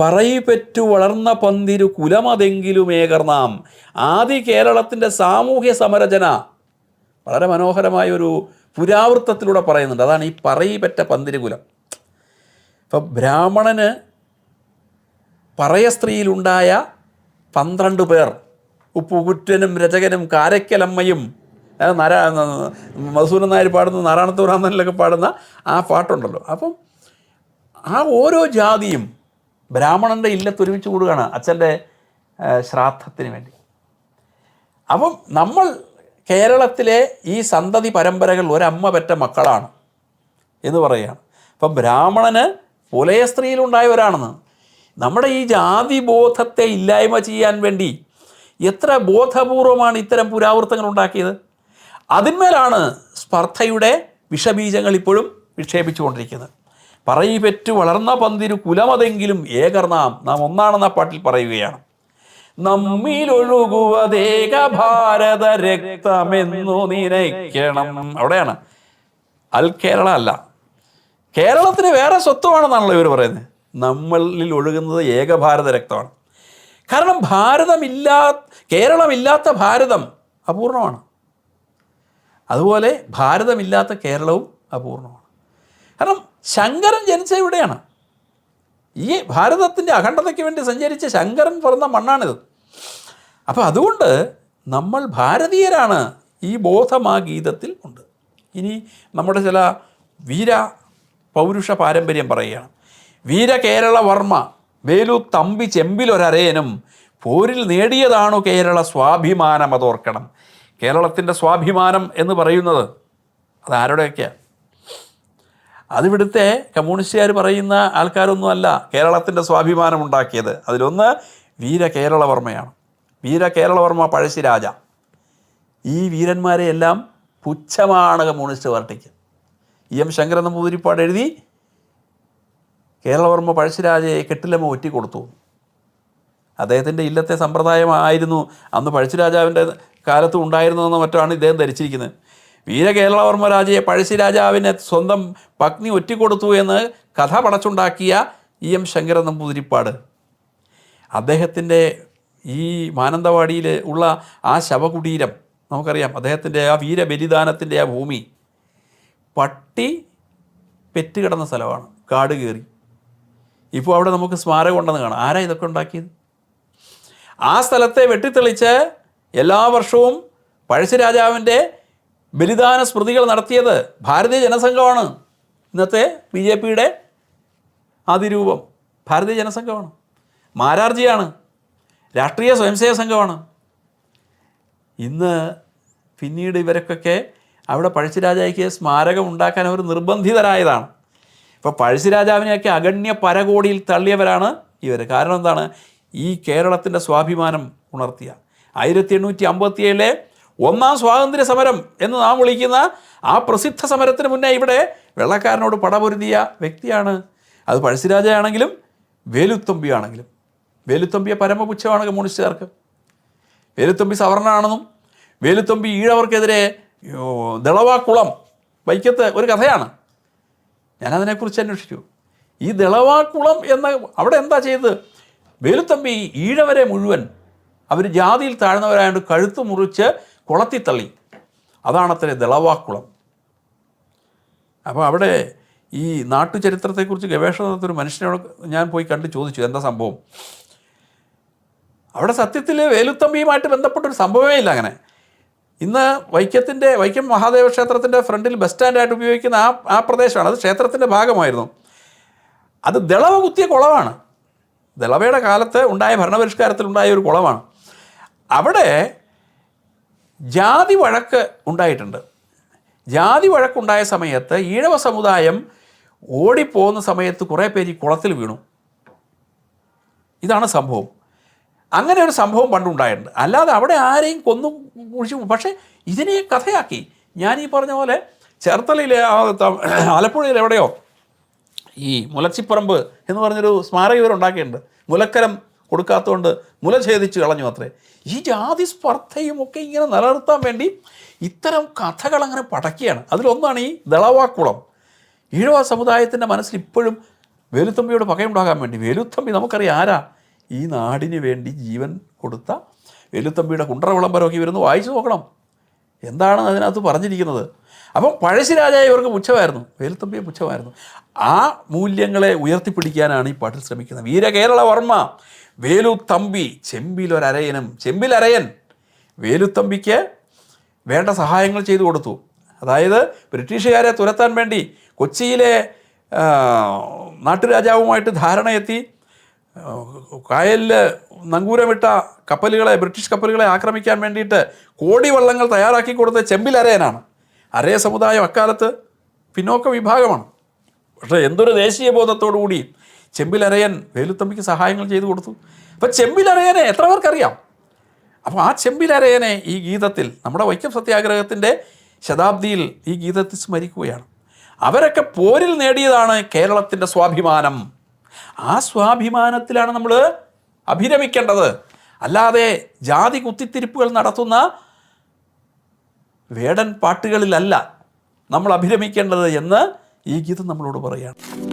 പറയിപ്പെറ്റു വളർന്ന പന്തിരു കുലമതെങ്കിലും ഏകർനാം ആദി കേരളത്തിന്റെ സാമൂഹ്യ സമരചന വളരെ മനോഹരമായ ഒരു പുരാവൃത്തത്തിലൂടെ പറയുന്നുണ്ട്. അതാണ് ഈ പറയിപ്പറ്റ പന്തിരുകുലം ഇപ്പം ബ്രാഹ്മണന് പറയ സ്ത്രീയിലുണ്ടായ പന്ത്രണ്ട് പേർ. ഉപ്പുകുറ്റനും രചകനും കാരക്കലമ്മയും നര മധുസൂരൻ നായർ പാടുന്ന നാരായണത്തുറാന്നനിലൊക്കെ പാടുന്ന ആ പാട്ടുണ്ടല്ലോ. അപ്പം ആ ഓരോ ജാതിയും ബ്രാഹ്മണന്റെ ഇല്ലത്ത് ഒരുമിച്ച് കൂടുകയാണ് അച്ഛന്റെ ശ്രാദ്ധത്തിന് വേണ്ടി. അപ്പം നമ്മൾ കേരളത്തിലെ ഈ സന്തതി പരമ്പരകൾ ഒരമ്മ പെറ്റ മക്കളാണ് എന്ന് പറയുകയാണ്. അപ്പം ബ്രാഹ്മണന് പുലയ സ്ത്രീയിലുണ്ടായവരാണെന്ന്. നമ്മുടെ ഈ ജാതി ബോധത്തെ ഇല്ലായ്മ ചെയ്യാൻ വേണ്ടി എത്ര ബോധപൂർവമാണ് ഇത്തരം പുരാവൃത്തങ്ങൾ ഉണ്ടാക്കിയത്? അതിന്മേലാണ് സ്പർദ്ധയുടെ വിഷബീജങ്ങൾ ഇപ്പോഴും വിക്ഷേപിച്ചുകൊണ്ടിരിക്കുന്നത്. പറയിപെറ്റു വളർന്ന പന്തിരു കുലമതെങ്കിലും ഏകർണാം നാം ഒന്നാണെന്ന പാട്ടിൽ പറയുകയാണ്. നമ്മിലൊഴുകുവതേക ഭാരത രക്തമെന്നു നിനയ്ക്കണം. അവിടെയാണ്. അൽ കേരള അല്ല. കേരളത്തിന് വേറെ സ്വത്വമാണെന്നാണല്ലോ ഇവർ പറയുന്നത്. നമ്മളിൽ ഒഴുകുന്നത് ഏക ഭാരത രക്തമാണ്. കാരണം ഭാരതമില്ലാ കേരളമില്ലാത്ത ഭാരതം അപൂർണമാണ്. അതുപോലെ ഭാരതമില്ലാത്ത കേരളവും അപൂർണമാണ്. കാരണം ശങ്കരൻ ജനിച്ച ഇവിടെയാണ്. ഈ ഭാരതത്തിന്റെ അഖണ്ഡതയ്ക്ക് വേണ്ടി സഞ്ചരിച്ച ശങ്കരൻ പിറന്ന മണ്ണാണിത്. അപ്പോൾ അതുകൊണ്ട് നമ്മൾ ഭാരതീയരാണ് ഈ ബോധം ആ ഗീതത്തിൽ ഉണ്ട്. ഇനി നമ്മുടെ ചില വീര പൗരുഷ പാരമ്പര്യം പറയുകയാണ്. വീര കേരള വർമ്മ വേലു തമ്പി ചെമ്പിലൊരരയനും പോരിൽ നേടിയതാണു കേരള സ്വാഭിമാനം അതോർക്കണം കേരളത്തിന്റെ സ്വാഭിമാനം എന്ന് പറയുന്നത് അത് ആരുടെയൊക്കെയാണ് അതിവിടുത്തെ കമ്മ്യൂണിസ്റ്റുകാർ പറയുന്ന ആൾക്കാരൊന്നുമല്ല കേരളത്തിന്റെ സ്വാഭിമാനം ഉണ്ടാക്കിയത് അതിലൊന്ന് വീര കേരളവർമ്മയാണ്. വീര കേരളവർമ്മ പഴശ്ശിരാജ ഈ വീരന്മാരെ എല്ലാം പുച്ഛമാണ് കമ്മ്യൂണിസ്റ്റ് പാർട്ടിക്ക്. ഇ എം ശങ്കരൻ നമ്പൂതിരിപ്പാട് എഴുതി കേരളവർമ്മ പഴശ്ശിരാജയെ കെട്ടിലമ്മ ഒറ്റിക്കൊടുത്തു. അദ്ദേഹത്തിന്റെ ഇല്ലത്തെ സമ്പ്രദായമായിരുന്നു അന്ന് പഴശ്ശിരാജാവിന്റെ കാലത്ത് ഉണ്ടായിരുന്നതെന്ന് മറ്റാണ് ഇദ്ദേഹം ധരിച്ചിരിക്കുന്നത്. വീരകേരളവർമ്മ രാജയെ പഴശ്ശിരാജാവിനെ സ്വന്തം പത്നി ഒറ്റിക്കൊടുത്തു എന്ന് കഥ പടച്ചുണ്ടാക്കിയ ഇ എം ശങ്കരൻ നമ്പൂതിരിപ്പാട്. അദ്ദേഹത്തിന്റെ ഈ മാനന്തവാടിയിൽ ഉള്ള ആ ശവകുടീരം നമുക്കറിയാം അദ്ദേഹത്തിന്റെ ആ വീരബലിദാനത്തിന്റെ ആ ഭൂമി പട്ടി പെറ്റുകിടന്ന സ്ഥലമാണ് കാട് കയറി. ഇപ്പോൾ അവിടെ നമുക്ക് സ്മാരകം ഉണ്ടെന്ന് കാണാം. ആരാ ഇതൊക്കെ ഉണ്ടാക്കിയത്? ആ സ്ഥലത്തെ വെട്ടിത്തെളിച്ച് എല്ലാ വർഷവും പഴശ്ശിരാജാവിന്റെ ബലിദാന സ്മൃതികൾ നടത്തിയത് ഭാരതീയ ജനസംഘമാണ്. ഇന്നത്തെ ബി ജെ പിയുടെ അതിരൂപം ഭാരതീയ ജനസംഘമാണ്. മാരാർജിയാണ്. രാഷ്ട്രീയ സ്വയംസേവ സംഘമാണ്. ഇന്ന് പിന്നീട് ഇവരൊക്കെ അവിടെ പഴശ്ശിരാജയ്ക്ക് സ്മാരകം ഉണ്ടാക്കാൻ അവർ നിർബന്ധിതരായതാണ്. ഇപ്പോൾ പഴശ്ശിരാജാവിനെയൊക്കെ അഗണ്യ പരകോടിയിൽ തള്ളിയവരാണ് ഇവർ കാരണം എന്താണ്? ഈ കേരളത്തിന്റെ സ്വാഭിമാനം ഉണർത്തിയ. ആയിരത്തി എണ്ണൂറ്റി അമ്പത്തിയേഴിലെ ഒന്നാം സ്വാതന്ത്ര്യ സമരം എന്ന് നാം വിളിക്കുന്ന ആ പ്രസിദ്ധ സമരത്തിന് മുന്നേ ഇവിടെ വെള്ളക്കാരനോട് പടപൊരുതിയ വ്യക്തിയാണ്. അത് പഴശ്ശിരാജയാണെങ്കിലും വേലുത്തമ്പിയാണെങ്കിലും. വേലുത്തമ്പിയെ പരമപുച്ഛമാണ് കമ്മ്യൂണിസ്റ്റുകാർക്ക്. വേലുത്തമ്പി സവർണാണെന്നും വേലുത്തമ്പി ഈഴവർക്കെതിരെ ദളവാക്കുളം വൈക്കത്ത് ഒരു കഥയാണ്. ഞാനതിനെക്കുറിച്ച് അന്വേഷിച്ചു. ഈ ദളവാക്കുളം എന്ന അവിടെ എന്താ ചെയ്തത്? വേലുത്തമ്പി ഈഴവരെ മുഴുവൻ അവർ ജാതിയിൽ താഴ്ന്നവരായതുകൊണ്ട് കഴുത്ത് മുറിച്ച് കുളത്തിൽ തള്ളി അതാണത്രേ ദളവാക്കുളം. അപ്പോൾ അവിടെ ഈ നാട്ടുചരിത്രത്തെക്കുറിച്ച് ഗവേഷണം നടത്തുന്ന മനുഷ്യനോട് ഞാൻ പോയി കണ്ട് ചോദിച്ചു എന്താ സംഭവം? അവിടെ സത്യത്തിൽ വേലുത്തമ്പിയുമായിട്ട് ബന്ധപ്പെട്ടൊരു സംഭവമേ ഇല്ല അങ്ങനെ. ഇന്ന് വൈക്കത്തിന്റെ വൈക്കം മഹാദേവ ക്ഷേത്രത്തിന്റെ ഫ്രണ്ടിൽ ബസ് സ്റ്റാൻഡായിട്ട് ഉപയോഗിക്കുന്ന ആ ആ പ്രദേശമാണ്. അത് ക്ഷേത്രത്തിന്റെ ഭാഗമായിരുന്നു. അത് ദളവ കുത്തിയ കുളമാണ്. ദളവയുടെ കാലത്ത് ഉണ്ടായ ഭരണപരിഷ്കാരത്തിലുണ്ടായ ഒരു കുളമാണ്. അവിടെ ജാതി വഴക്ക് ഉണ്ടായിട്ടുണ്ട്. ജാതി വഴക്കുണ്ടായ സമയത്ത് ഈഴവ സമുദായം ഓടിപ്പോകുന്ന സമയത്ത് കുറേ പേര് ഈ കുളത്തിൽ വീണു. ഇതാണ് സംഭവം. അങ്ങനെ ഒരു സംഭവം പണ്ടുണ്ടായിട്ടുണ്ട് അല്ലാതെ അവിടെ ആരെയും കൊന്നും കുഴിച്ചു പക്ഷേ ഇതിനെ കഥയാക്കി. ഞാൻ ഈ പറഞ്ഞ പോലെ ചേർത്തലയിലെ ആലപ്പുഴയിൽ എവിടെയോ ഈ മുലച്ചിപ്പറമ്പ് എന്ന് പറഞ്ഞൊരു സ്മാരകം ഇവരുണ്ടാക്കിയിട്ടുണ്ട് മുലക്കരം കൊടുക്കാത്തതുകൊണ്ട് മുല ഛേദിച്ച് കളഞ്ഞു അത്രേ. ഈ ജാതി സ്പർദ്ധയും ഒക്കെ ഇങ്ങനെ നിലനിർത്താൻ വേണ്ടി ഇത്തരം കഥകൾ അങ്ങനെ പടക്കുകയാണ്. അതിലൊന്നാണ് ഈ ദളവാക്കുളം. ഈഴവ സമുദായത്തിന്റെ മനസ്സിൽ ഇപ്പോഴും വേലുത്തമ്പിയോട് പകയുണ്ടാകാൻ വേണ്ടി. വേലുത്തമ്പി നമുക്കറിയാം ആരാ? ഈ നാടിന് വേണ്ടി ജീവൻ കൊടുത്ത വേലുത്തമ്പിയുടെ കുണ്ടറ വിളംബരമൊക്കെ ഇവരൊന്ന് വായിച്ചു നോക്കണം. എന്താണ് അതിനകത്ത് പറഞ്ഞിരിക്കുന്നത്? അപ്പം പഴശ്ശിരാജായ ഇവർക്ക് പുച്ഛമായിരുന്നു. വേലുത്തമ്പിയെ പുച്ഛമായിരുന്നു. ആ മൂല്യങ്ങളെ ഉയർത്തിപ്പിടിക്കാനാണ് ഈ പാട്ടിൽ ശ്രമിക്കുന്നത്. വീരകേരള വർമ്മ വേലുത്തമ്പി ചെമ്പിലൊരയനും ചെമ്പിലരയൻ വേലുത്തമ്പിക്ക് വേണ്ട സഹായങ്ങൾ ചെയ്തു കൊടുത്തു. അതായത് ബ്രിട്ടീഷുകാരെ തുരത്താൻ വേണ്ടി കൊച്ചിയിലെ നാട്ടുരാജാവുമായിട്ട് ധാരണയെത്തി കായലിൽ നങ്കൂരമിട്ട കപ്പലുകളെ ബ്രിട്ടീഷ് കപ്പലുകളെ ആക്രമിക്കാൻ വേണ്ടിയിട്ട് കോടി വള്ളങ്ങൾ തയ്യാറാക്കി കൊടുത്ത ചെമ്പിലരയനാണ് അരയ സമുദായം അക്കാലത്ത് പിന്നോക്ക വിഭാഗമാണ്. പക്ഷേ എന്തൊരു ദേശീയ ബോധത്തോടുകൂടി ചെമ്പിലരയൻ വേലുത്തമ്പിക്ക് സഹായങ്ങൾ ചെയ്തു കൊടുത്തു. അപ്പം ചെമ്പിലരയനെ എത്ര പേർക്കറിയാം? അപ്പോൾ ആ ചെമ്പിലരയനെ ഈ ഗീതത്തിൽ നമ്മുടെ വൈക്കം സത്യാഗ്രഹത്തിന്റെ ശതാബ്ദിയിൽ ഈ ഗീതത്തിൽ സ്മരിക്കുകയാണ്. അവരൊക്കെ പോരിൽ നേടിയതാണ് കേരളത്തിന്റെ സ്വാഭിമാനം. ആ സ്വാഭിമാനത്തിലാണ് നമ്മൾ അഭിരമിക്കേണ്ടത്. അല്ലാതെ ജാതി കുത്തിത്തിരിപ്പുകൾ നടത്തുന്ന വേടൻ പാട്ടുകളിലല്ല നമ്മൾ അഭിരമിക്കേണ്ടത് എന്ന് ഈ ഗീതം നമ്മളോട് പറയുകയാണ്